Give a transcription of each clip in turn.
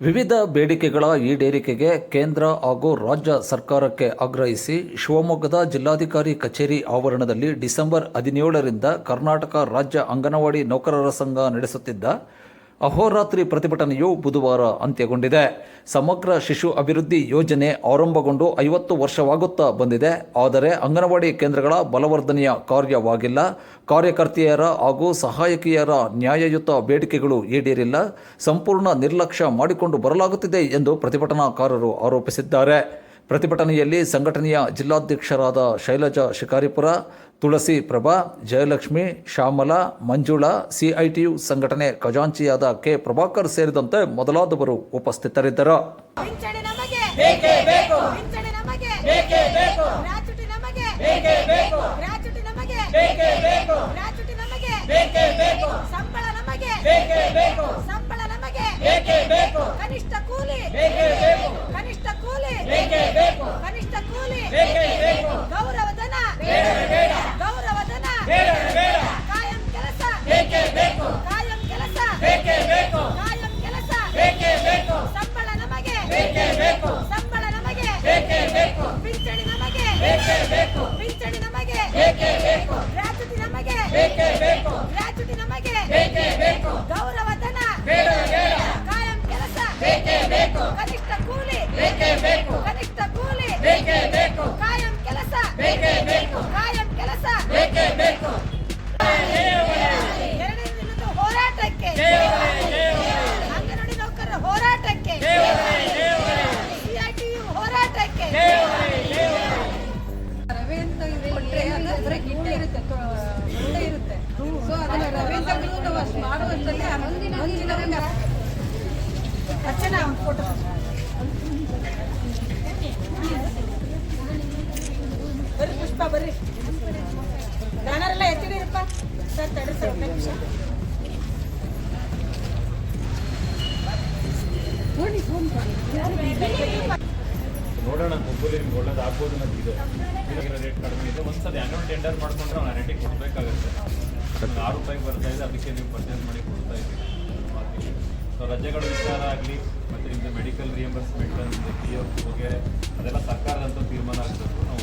ವಿವಿಧ ಬೇಡಿಕೆಗಳ ಈಡೇರಿಕೆಗೆ ಕೇಂದ್ರ ಹಾಗೂ ರಾಜ್ಯ ಸರ್ಕಾರಕ್ಕೆ ಆಗ್ರಹಿಸಿ ಶಿವಮೊಗ್ಗದ ಜಿಲ್ಲಾಧಿಕಾರಿ ಕಚೇರಿ ಆವರಣದಲ್ಲಿ ಡಿಸೆಂಬರ್ ಹದಿನೇಳರಿಂದ ಕರ್ನಾಟಕ ರಾಜ್ಯ ಅಂಗನವಾಡಿ ನೌಕರರ ಸಂಘ ನಡೆಸುತ್ತಿದ್ದ ಅಹೋರಾತ್ರಿ ಪ್ರತಿಭಟನೆಯು ಬುಧವಾರ ಅಂತ್ಯಗೊಂಡಿದೆ. ಸಮಗ್ರ ಶಿಶು ಅಭಿವೃದ್ಧಿ ಯೋಜನೆ ಆರಂಭಗೊಂಡು ಐವತ್ತು ವರ್ಷವಾಗುತ್ತಾ ಬಂದಿದೆ. ಆದರೆ ಅಂಗನವಾಡಿ ಕೇಂದ್ರಗಳ ಬಲವರ್ಧನೆಯ ಕಾರ್ಯವಾಗಿಲ್ಲ. ಕಾರ್ಯಕರ್ತೆಯರ ಹಾಗೂ ಸಹಾಯಕಿಯರ ನ್ಯಾಯಯುತ ಬೇಡಿಕೆಗಳು ಈಡೇರಿಲ್ಲ. ಸಂಪೂರ್ಣ ನಿರ್ಲಕ್ಷ್ಯ ಮಾಡಿಕೊಂಡು ಬರಲಾಗುತ್ತಿದೆ ಎಂದು ಪ್ರತಿಭಟನಾಕಾರರು ಆರೋಪಿಸಿದ್ದಾರೆ. ಪ್ರತಿಭಟನೆಯಲ್ಲಿ ಸಂಘಟನೆಯ ಜಿಲ್ಲಾಧ್ಯಕ್ಷರಾದ ಶೈಲಜಾ ಶಿಕಾರಿಪುರ ತುಳಸಿ ಪ್ರಭಾ ಜಯಲಕ್ಷ್ಮಿ ಶ್ಯಾಮಲಾ ಮಂಜುಳಾ ಸಿಐಟಿಯು ಸಂಘಟನೆ ಖಜಾಂಚಿಯಾದ ಕೆ. ಪ್ರಭಾಕರ್ ಸೇರಿದಂತೆ ಮೊದಲಾದವರು ಉಪಸ್ಥಿತರಿದ್ದರು. ಪಿಂಚಣಿ ನಮಗೆ! ಬೇಕೇ ಬೇಕು! ಬೇಕೇ ಬೇಕು ಬರ್ರಿ ಪುಷ್ಪ, ಬರ್ರಿ. ಬ್ಯಾನರ್ ಎಲ್ಲ ಎತ್ತಿಡಿರಪ್ಪ ಸರ್ ಸರ್ ನೋಡೋಣ ಒಬ್ಬರು ನಿಮ್ಗೆ ಒಳ್ಳೇದು ಆಗ್ಬೋದು ಕಡಿಮೆ ಇದೆ. ಒಂದ್ಸಲ ಆ್ಯನ್ಯುವಲ್ ಟೆಂಡರ್ ಮಾಡ್ಕೊಂಡ್ರೆ ಅವ್ನು ನಿಮ್ಗೆ ಆರು ರೂಪಾಯಿಗೆ ಬರ್ತಾ ಇದೆ, ಅದಕ್ಕೆ ನೀವು ಪರ್ಚೇಸ್ ಮಾಡಿ ಕೊಡ್ತಾ ಇದ್ದೀವಿ ಸೊ ರಜೆಗಳ ವಿಚಾರ ಆಗಲಿ, ಮತ್ತು ನಿಮ್ಮದು ಮೆಡಿಕಲ್ ರಿಯಂಬರ್ಸ್ಮೆಂಟ್ ನಿಮ್ಮದು ಪಿ ಎಫ್ ವಗೇರೆ ಅದೆಲ್ಲ ಸರ್ಕಾರದಂತ ತೀರ್ಮಾನ ಆಗಬೇಕು, ನಾವು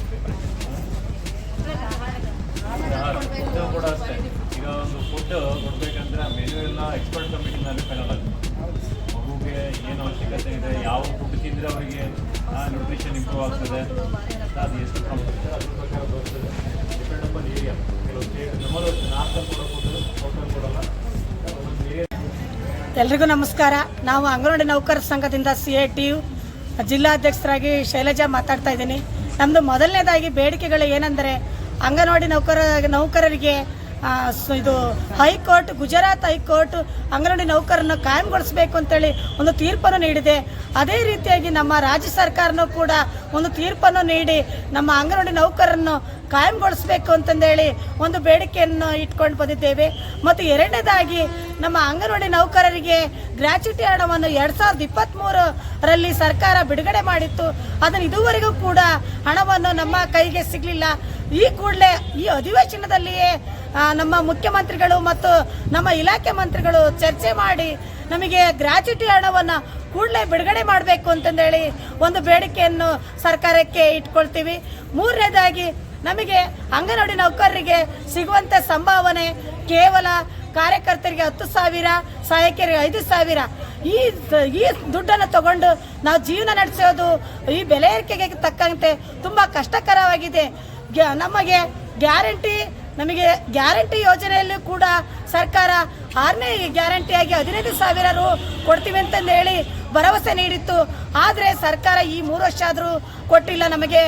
ಫುಡ್ ಕೂಡ ಅಷ್ಟೇ. ಈಗ ಒಂದು ಫುಡ್ ಕೊಡ್ಬೇಕಂದ್ರೆ ಮೆನು ಎಲ್ಲ ಎಕ್ಸ್ಪರ್ಟ್ ಕಮಿಟಿನಲ್ಲಿ ಫೈನಲ್ ಆಗುತ್ತೆ ಮಗುಗೆ ಏನು ಅವಶ್ಯಕತೆ ಇದೆ, ಯಾವ ಫುಡ್ ತಿಂದರೆ ಅವರಿಗೆ ನ್ಯೂಟ್ರಿಷನ್ ಇಂಪ್ರೂವ್ ಆಗ್ತದೆ, ಅದು ಎಷ್ಟು ಅದ್ರ ಪ್ರಕಾರ ಎಲ್ರಿಗೂ ನಮಸ್ಕಾರ. ನಾವು ಅಂಗನವಾಡಿ ನೌಕರರ ಸಂಘದಿಂದ ಸಿ ಎ ಟಿ ಜಿಲ್ಲಾಧ್ಯಕ್ಷರಾಗಿ ಶೈಲಜಾ ಮಾತಾಡ್ತಾ ಇದ್ದೀನಿ. ನಮ್ಮದು ಮೊದಲನೇದಾಗಿ ಬೇಡಿಕೆಗಳು ಏನೆಂದರೆ, ಅಂಗನವಾಡಿ ನೌಕರ, ನೌಕರರಿಗೆ ಇದು high court, Gujarat high court anganwadi ನೌಕರನ್ನು ಕಾಯಂಗೊಳಿಸಬೇಕು ಅಂತೇಳಿ ಒಂದು ತೀರ್ಪನ್ನು ನೀಡಿದೆ. ಅದೇ ರೀತಿಯಾಗಿ ನಮ್ಮ ರಾಜ್ಯ ಸರ್ಕಾರನೂ ಕೂಡ ಒಂದು ತೀರ್ಪನ್ನು ನೀಡಿ ನಮ್ಮ ಅಂಗನವಾಡಿ ನೌಕರರನ್ನು ಕಾಯಂಗೊಳಿಸಬೇಕು ಅಂತಂದೇಳಿ ಒಂದು ಬೇಡಿಕೆಯನ್ನು ಇಟ್ಕೊಂಡು ಬಂದಿದ್ದೇವೆ. ಮತ್ತು ಎರಡನೇದಾಗಿ ನಮ್ಮ ಅಂಗನವಾಡಿ ನೌಕರರಿಗೆ ಗ್ರಾಚ್ಯುಟಿ ಹಣವನ್ನು ಎರಡು ಸಾವಿರದ ಇಪ್ಪತ್ತ್ಮೂರರಲ್ಲಿ ಸರ್ಕಾರ ಬಿಡುಗಡೆ ಮಾಡಿತ್ತು. ಅದನ್ನು ಇದುವರೆಗೂ ಕೂಡ ಹಣವನ್ನು ನಮ್ಮ ಕೈಗೆ ಸಿಗಲಿಲ್ಲ. ಈ ಕೂಡಲೇ ಈ ಅಧಿವೇಶನದಲ್ಲಿಯೇ ನಮ್ಮ ಮುಖ್ಯಮಂತ್ರಿಗಳು ಮತ್ತು ನಮ್ಮ ಇಲಾಖೆ ಮಂತ್ರಿಗಳು ಚರ್ಚೆ ಮಾಡಿ ನಮಗೆ ಗ್ರಾಚ್ಯುಟಿ ಹಣವನ್ನು ಕೂಡಲೇ ಬಿಡುಗಡೆ ಮಾಡಬೇಕು ಅಂತಂದೇಳಿ ಒಂದು ಬೇಡಿಕೆಯನ್ನು ಸರ್ಕಾರಕ್ಕೆ ಇಟ್ಕೊಳ್ತೀವಿ. ಮೂರನೇದಾಗಿ ನಮಗೆ ಅಂಗನವಾಡಿ ನೌಕರರಿಗೆ ಸಿಗುವಂಥ ಸಂಭಾವನೆ ಕೇವಲ ಕಾರ್ಯಕರ್ತರಿಗೆ ಹತ್ತು ಸಾವಿರ ಸಹಾಯಕರಿಗೆ ಐದು ಸಾವಿರ. ಈ ಈ ದುಡ್ಡನ್ನು ತಗೊಂಡು ನಾವು ಜೀವನ ನಡೆಸೋದು ಈ ಬೆಲೆ ಏರಿಕೆಗೆ ತಕ್ಕಂತೆ ತುಂಬ ಕಷ್ಟಕರವಾಗಿದೆ. ನಮಗೆ ಗ್ಯಾರಂಟಿ ನಮಗೆ ಗ್ಯಾರಂಟಿ ಯೋಜನೆಯಲ್ಲೂ ಕೂಡ ಸರ್ಕಾರ ಆರನೇ ಗ್ಯಾರಂಟಿಯಾಗಿ ಹದಿನೈದು ಸಾವಿರ ರು ಕೊಡ್ತೀವಿ ಅಂತಂದು ಹೇಳಿ ಭರವಸೆ ನೀಡಿತ್ತು. ಆದರೆ ಸರ್ಕಾರ ಈ ಮೂರು ವರ್ಷ ಆದರೂ ಕೊಟ್ಟಿಲ್ಲ. ನಮಗೆ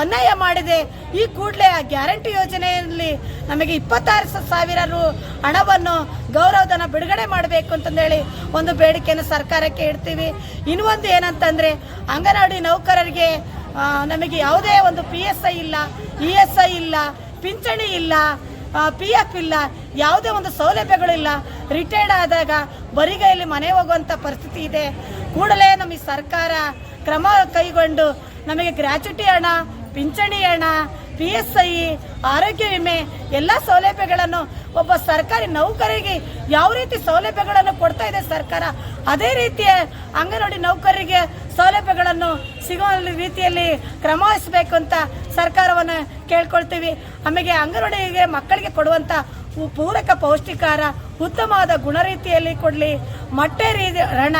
ಅನ್ಯಾಯ ಮಾಡಿದೆ. ಈ ಕೂಡಲೇ ಆ ಗ್ಯಾರಂಟಿ ಯೋಜನೆಯಲ್ಲಿ ನಮಗೆ ಇಪ್ಪತ್ತಾರು ಸಾವಿರ ರು ಹಣವನ್ನು ಗೌರವಧನ ಬಿಡುಗಡೆ ಮಾಡಬೇಕು ಅಂತಂದೇಳಿ ಒಂದು ಬೇಡಿಕೆಯನ್ನು ಸರ್ಕಾರಕ್ಕೆ ಇಡ್ತೀವಿ. ಇನ್ನೊಂದು ಏನಂತಂದರೆ ಅಂಗನವಾಡಿ ನೌಕರರಿಗೆ ನಮಗೆ ಯಾವುದೇ ಒಂದು ಪಿ ಎಸ್ ಐ ಇಲ್ಲ ಇ ಎಸ್ ಐ ಇಲ್ಲ ಪಿಂಚಣಿ ಇಲ್ಲ ಪಿ ಎಫ್ ಇಲ್ಲ, ಯಾವುದೇ ಒಂದು ಸೌಲಭ್ಯಗಳಿಲ್ಲ. ರಿಟೈರ್ಡ್ ಆದಾಗ ಬರಿಗೈಲಿ ಮನೆ ಹೋಗುವಂಥ ಪರಿಸ್ಥಿತಿ ಇದೆ. ಕೂಡಲೇ ನಮಗೆ ಸರ್ಕಾರ ಕ್ರಮ ಕೈಗೊಂಡು ನಮಗೆ ಗ್ರ್ಯಾಚ್ಯುಟಿ ಹಣ, ಪಿಂಚಣಿ ಹಣ ಪಿ ಎಸ್ ಐ ಆರೋಗ್ಯ ವಿಮೆ, ಎಲ್ಲ ಸೌಲಭ್ಯಗಳನ್ನು ಒಬ್ಬ ಸರ್ಕಾರಿ ನೌಕರಿಗೆ ಯಾವ ರೀತಿ ಸೌಲಭ್ಯಗಳನ್ನು ಕೊಡ್ತಾ ಇದೆ ಸರ್ಕಾರ, ಅದೇ ರೀತಿಯ ಅಂಗನವಾಡಿ ನೌಕರರಿಗೆ ಸೌಲಭ್ಯಗಳನ್ನು ಸಿಗೋ ರೀತಿಯಲ್ಲಿ ಕ್ರಮ ವಹಿಸಬೇಕು ಅಂತ ಸರ್ಕಾರವನ್ನು ಕೇಳ್ಕೊಳ್ತೀವಿ. ಆಮೇಲೆ ಅಂಗನವಾಡಿಗೆ ಮಕ್ಕಳಿಗೆ ಕೊಡುವಂಥ ಪೂರಕ ಪೌಷ್ಟಿಕಾರ ಉತ್ತಮವಾದ ಗುಣರೀತಿಯಲ್ಲಿ ಕೊಡಲಿ. ಮೊಟ್ಟೆ ರೀತಿ ಹಣ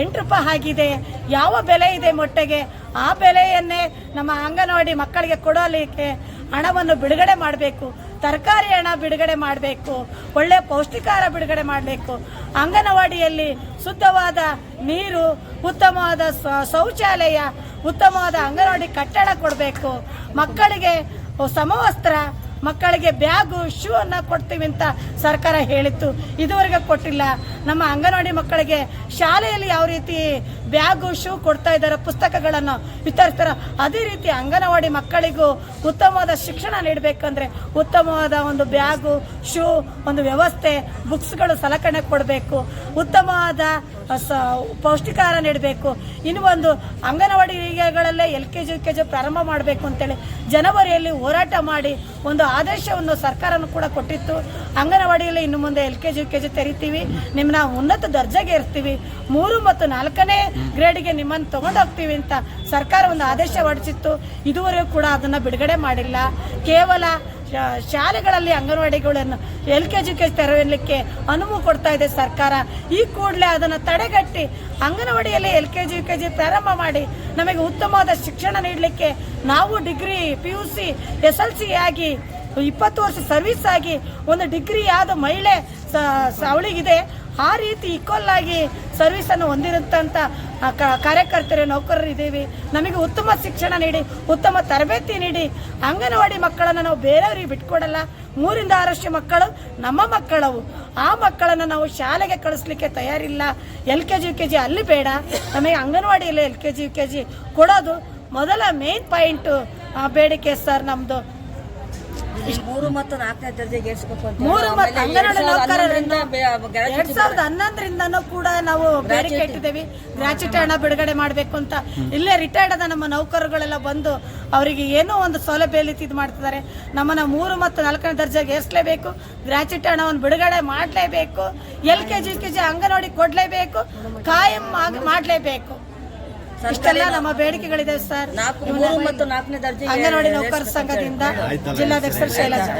ಎಂಟು ರೂಪಾಯಿ ಆಗಿದೆ. ಯಾವ ಬೆಲೆ ಇದೆ ಮೊಟ್ಟೆಗೆ? ಆ ಬೆಲೆಯನ್ನೇ ನಮ್ಮ ಅಂಗನವಾಡಿ ಮಕ್ಕಳಿಗೆ ಕೊಡಲಿಕ್ಕೆ ಹಣವನ್ನು ಬಿಡುಗಡೆ ಮಾಡಬೇಕು. ತರಕಾರಿ ಹಣ ಬಿಡುಗಡೆ ಮಾಡಬೇಕು, ಒಳ್ಳೆ ಪೌಷ್ಟಿಕಾರ ಬಿಡುಗಡೆ ಮಾಡಬೇಕು. ಅಂಗನವಾಡಿಯಲ್ಲಿ ಶುದ್ಧವಾದ ನೀರು, ಉತ್ತಮವಾದ ಶೌಚಾಲಯ, ಉತ್ತಮವಾದ ಅಂಗನವಾಡಿ ಕಟ್ಟಡ ಕೊಡಬೇಕು. ಮಕ್ಕಳಿಗೆ ಸಮವಸ್ತ್ರ ಮಕ್ಕಳಿಗೆ ಬ್ಯಾಗು ಶೂ ಅನ್ನ ಕೊಡ್ತೀವಿ ಅಂತ ಸರ್ಕಾರ ಹೇಳಿತ್ತು. ಇದುವರೆಗೆ ಕೊಟ್ಟಿಲ್ಲ. ನಮ್ಮ ಅಂಗನವಾಡಿ ಮಕ್ಕಳಿಗೆ ಶಾಲೆಯಲ್ಲಿ ಯಾವ ರೀತಿ ಬ್ಯಾಗು ಶೂ ಕೊಡ್ತಾ ಇದ್ದಾರೆ, ಪುಸ್ತಕಗಳನ್ನು ವಿತರಿಸ್ತಾರೋ, ಅದೇ ರೀತಿ ಅಂಗನವಾಡಿ ಮಕ್ಕಳಿಗೂ ಉತ್ತಮವಾದ ಶಿಕ್ಷಣ ನೀಡಬೇಕಂದ್ರೆ ಉತ್ತಮವಾದ ಒಂದು ಬ್ಯಾಗು ಶೂ ಒಂದು ವ್ಯವಸ್ಥೆ ಬುಕ್ಸ್ಗಳು ಸಲಕರಣೆ ಕೊಡಬೇಕು. ಉತ್ತಮವಾದ ಸ ಪೌಷ್ಟಿಕಾಹಾರ ನೀಡಬೇಕು. ಇನ್ನು ಒಂದು ಅಂಗನವಾಡಿಗಳಲ್ಲೇ L K G K G ಪ್ರಾರಂಭ ಮಾಡಬೇಕು ಅಂತೇಳಿ ಜನವರಿಯಲ್ಲಿ ಹೋರಾಟ ಮಾಡಿ ಒಂದು ಆದೇಶವನ್ನು ಸರ್ಕಾರನೂ ಕೂಡ ಕೊಟ್ಟಿತ್ತು. ಅಂಗನವಾಡಿಯಲ್ಲಿ ಇನ್ನು ಮುಂದೆ L K G U K G ತೆರಿತೀವಿ. ನಿಮ್ಮನ್ನ ಉನ್ನತ ದರ್ಜೆಗೆ ಇರ್ತೀವಿ. ಮೂರು ಮತ್ತು ನಾಲ್ಕನೇ ಗ್ರೇಡ್ಗೆ ನಿಮ್ಮನ್ನು ತಗೊಂಡೋಗ್ತೀವಿ ಅಂತ ಸರ್ಕಾರ ಒಂದು ಆದೇಶ ಹೊರಡಿಸಿತ್ತು. ಇದುವರೆಗೂ ಕೂಡ ಅದನ್ನು ಬಿಡುಗಡೆ ಮಾಡಿಲ್ಲ. ಕೇವಲ ಶಾಲೆಗಳಲ್ಲಿ ಅಂಗನವಾಡಿಗಳನ್ನು ಎಲ್ ಕೆ ಜಿ ಕೆ ತೆರಲಿಕ್ಕೆ ಅನುವು ಕೊಡ್ತಾ ಇದೆ ಸರ್ಕಾರ. ಈ ಕೂಡಲೇ ಅದನ್ನು ತಡೆಗಟ್ಟಿ ಅಂಗನವಾಡಿಯಲ್ಲಿ L K G, U K G ಪ್ರಾರಂಭ ಮಾಡಿ ನಮಗೆ ಉತ್ತಮವಾದ ಶಿಕ್ಷಣ ನೀಡಲಿಕ್ಕೆ ನಾವು degree, P U C, S L C ಆಗಿ ಇಪ್ಪತ್ತು ವರ್ಷ ಸರ್ವಿಸ್ ಆಗಿ ಒಂದು ಡಿಗ್ರಿ ಆದ ಮಹಿಳೆ ಅವಳಿಗಿದೆ. ಆ ರೀತಿ ಈಕ್ವಲ್ ಆಗಿ ಸರ್ವಿಸ್ ಅನ್ನು ಹೊಂದಿರುತ್ತಂತ ಆ, ಕ- ಕಾರ್ಯಕರ್ತರು, ನೌಕರರು ಇದ್ದೀವಿ. ನಮಗೆ ಉತ್ತಮ ಶಿಕ್ಷಣ ನೀಡಿ, ಉತ್ತಮ ತರಬೇತಿ ನೀಡಿ, ಅಂಗನವಾಡಿ ಮಕ್ಕಳನ್ನು ನಾವು ಬೇರೆಯವರಿಗೆ ಬಿಟ್ಕೊಡಲ್ಲ. ಮೂರಿಂದ ಆರಷ್ಟು ಮಕ್ಕಳು ನಮ್ಮ ಮಕ್ಕಳವು. ಆ ಮಕ್ಕಳನ್ನು ನಾವು ಶಾಲೆಗೆ ಕಳಿಸ್ಲಿಕ್ಕೆ ತಯಾರಿಲ್ಲ. L K G, U K G ಅಲ್ಲಿ ಬೇಡ. ನಮಗೆ ಅಂಗನವಾಡಿಯಲ್ಲಿ L K G, U K G ಕೊಡೋದು. ಮೊದಲ ಮೇನ್ ಪಾಯಿಂಟು ಬೇಡಿಕೆ ಸರ್ ನಮ್ಮದು ಮೂರು ಮತ್ತು ನಾಲ್ಕನೇ ದರ್ಜೆಗೆ ಮೂರು ಮತ್ತು ಅಂಗನವಾಡಿ ನೌಕರರಿಂದ ಎರಡ್ ಸಾವಿರದ ಹನ್ನೊಂದರಿಂದನೂ ಕೂಡ ನಾವು ಬೇಡಿಕೆ ಇಟ್ಟಿದ್ದೇವೆ. ಗ್ರಾಚ್ಯುಟಿ ಹಣ ಬಿಡುಗಡೆ ಮಾಡಬೇಕು ಅಂತ. ಇಲ್ಲೇ ರಿಟೈರ್ಡ್ ಆದ ನಮ್ಮ ನೌಕರರುಗಳೆಲ್ಲ ಬಂದು ಅವರಿಗೆ ಏನೋ ಒಂದು ಸೌಲಭ್ಯ ಇದು ಮಾಡ್ತಿದ್ದಾರೆ. ನಮ್ಮನ್ನ ಮೂರು ಮತ್ತು ನಾಲ್ಕನೇ ದರ್ಜೆಗೆ ಏರಿಸಲೇಬೇಕು. ಗ್ರಾಚ್ಯುಟಿ ಹಣವನ್ನು ಬಿಡುಗಡೆ ಮಾಡಲೇಬೇಕು. L K G K G anganwadi ಕೊಡಲೇಬೇಕು. ಕಾಯಂ ಆಗಿ ಮಾಡಲೇಬೇಕು. ಇಷ್ಟೆಲ್ಲ ನಮ್ಮ ಬೇಡಿಕೆಗಳಿದೆ ಸರ್. ನಾಲ್ಕು ಮೂರು ಮತ್ತು ನಾಲ್ಕನೇ ದರ್ಜೆ ಅಂಗನವಾಡಿ ನೌಕರ ಸಂಘದಿಂದ ಜಿಲ್ಲಾಧ್ಯಕ್ಷರು ಶೈಲಜಾ.